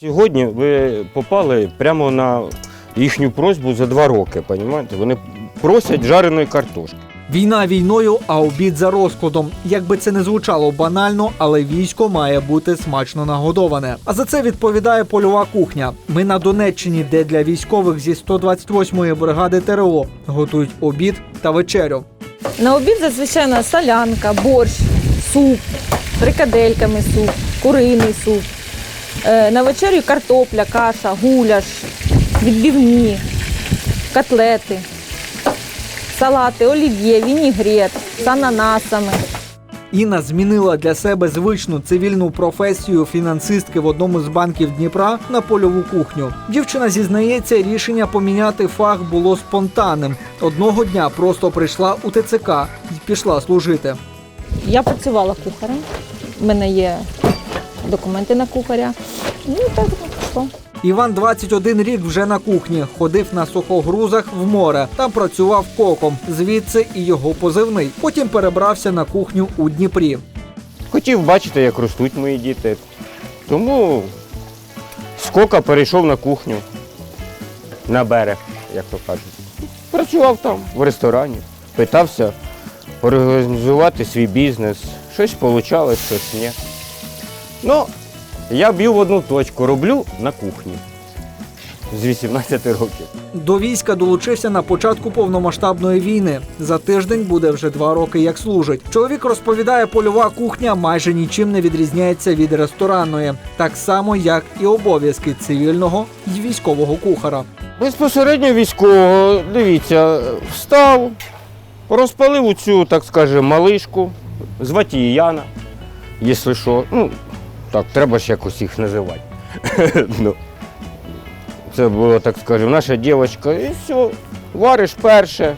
Сьогодні ви попали прямо на їхню просьбу за два роки, розумієте? Вони просять жареної картошки. Війна війною, а обід за розкладом. Якби це не звучало банально, але військо має бути смачно нагодоване. А за це відповідає польова кухня. Ми на Донеччині, де для військових зі 128-ї бригади ТРО готують обід та вечерю. На обід зазвичай солянка, борщ, суп, з фрикадельками суп, куриний суп. Е, На вечерю картопля, каша, гуляш, відбивні, котлети, салати, олів'є, вінігрет з ананасами. Інна змінила для себе звичну цивільну професію фінансистки в одному з банків Дніпра на польову кухню. Дівчина зізнається, рішення поміняти фах було спонтанним. Одного дня просто прийшла у ТЦК і пішла служити. Я працювала кухарем, в мене є документи на кухаря. Ну і так пішло. Іван 21 рік вже на кухні, ходив на сухогрузах в море. Там працював коком. Звідси і його позивний. Потім перебрався на кухню у Дніпрі. Хотів бачити, як ростуть мої діти. Тому скока перейшов на кухню, на берег, як то кажуть. Працював там, в ресторані, питався організувати свій бізнес. Щось вийшло, щось ні. Ну, я б'ю в одну точку, роблю на кухні з 18 років. До війська долучився на початку повномасштабної війни. За тиждень буде вже два роки, як служить. Чоловік розповідає, польова кухня майже нічим не відрізняється від ресторанної, так само як і обов'язки цивільного і військового кухара. Безпосередньо військового, дивіться, встав, розпалив оцю, так скажемо, малишку, звати її Яна, якщо що. Ну, так, треба ж якось їх називати. ну, це було, так скажемо, наша дівчинка. І все, вариш перше,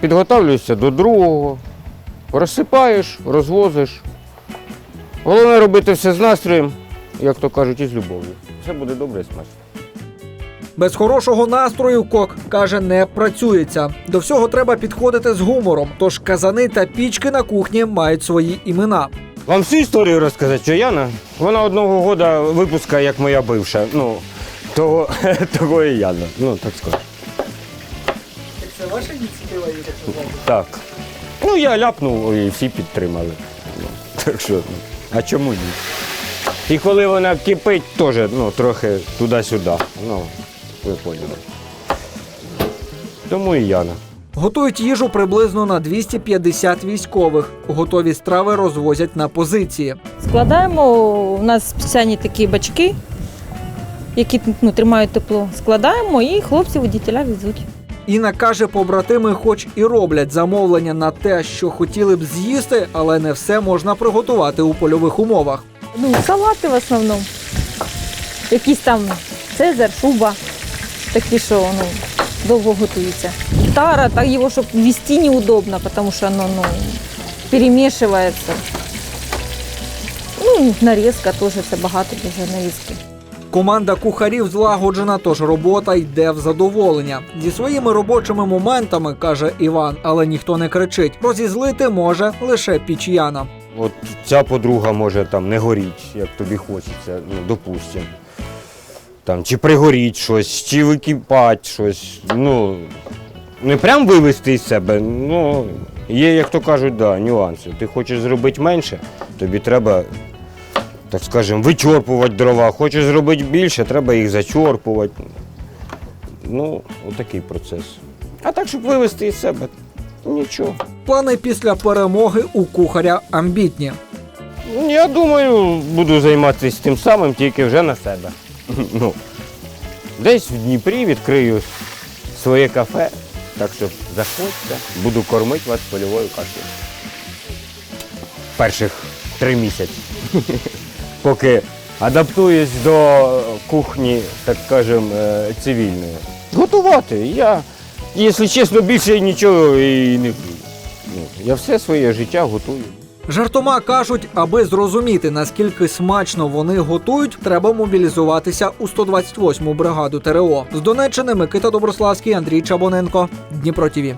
підготовлюєшся до другого, розсипаєш, розвозиш. Головне робити все з настроєм, як то кажуть, і з любов'ю. Все буде добре і смачно. Без хорошого настрою кок каже, не працюється. До всього треба підходити з гумором. Тож казани та пічки на кухні мають свої імена. Вам всю історію розказати, що Яна, вона одного года випуска, як моя бивша. Ну, того, того і Яна. Ну, так скажу. Це ваша ініціатива Так. Ну, я ляпнув і всі підтримали. Ну, так що, ну, а чому ні? І коли вона кипить, теж ну, трохи туди-сюди. Ну, ви поняли. Тому і Яна. Готують їжу приблизно на 250 військових. Готові страви розвозять на позиції. Складаємо, у нас спеціальні такі бачки, які ну, тримають тепло. Складаємо і хлопці водітеля везуть. Інна каже, побратими, хоч і роблять замовлення на те, що хотіли б з'їсти, але не все можна приготувати у польових умовах. Ну, салати в основному. Якісь там цезар, шуба, такі, що ну, довго готуються. Тара, так його, щоб вести неудобно, тому що воно ну, перемішується. Ну, нарізка теж це багато дуже нарізки. Команда кухарів злагоджена, тож робота йде в задоволення. Зі своїми робочими моментами каже Іван, але ніхто не кричить. Розізлити може лише піч'яна. От ця подруга може там не горіть, як тобі хочеться, ну, допустимо. Там, чи пригоріть щось, чи википать щось. Ну, не прям вивести із себе, ну, є, як то кажуть, да, нюанси. Ти хочеш зробити менше, тобі треба, так скажемо, вичорпувати дрова. Хочеш зробити більше, треба їх зачорпувати. Ну, отакий процес. А так, щоб вивести із себе, нічого. Плани після перемоги у кухаря амбітні. Я думаю, буду займатися тим самим, тільки вже на себе. Ну, десь в Дніпрі відкрию своє кафе, так що заходьте, буду кормити вас польовою кашею. Перших три місяці. Поки адаптуюсь до кухні, так скажемо, е, цивільної. Готувати. Я, якщо чесно, більше нічого і не вмію. Ну, Я все своє життя готую. Жартома кажуть, аби зрозуміти, наскільки смачно вони готують, треба мобілізуватися у 128-му бригаду ТРО. З Донеччини Микита Доброславський, Андрій Чабоненко, Дніпро ТІВІ.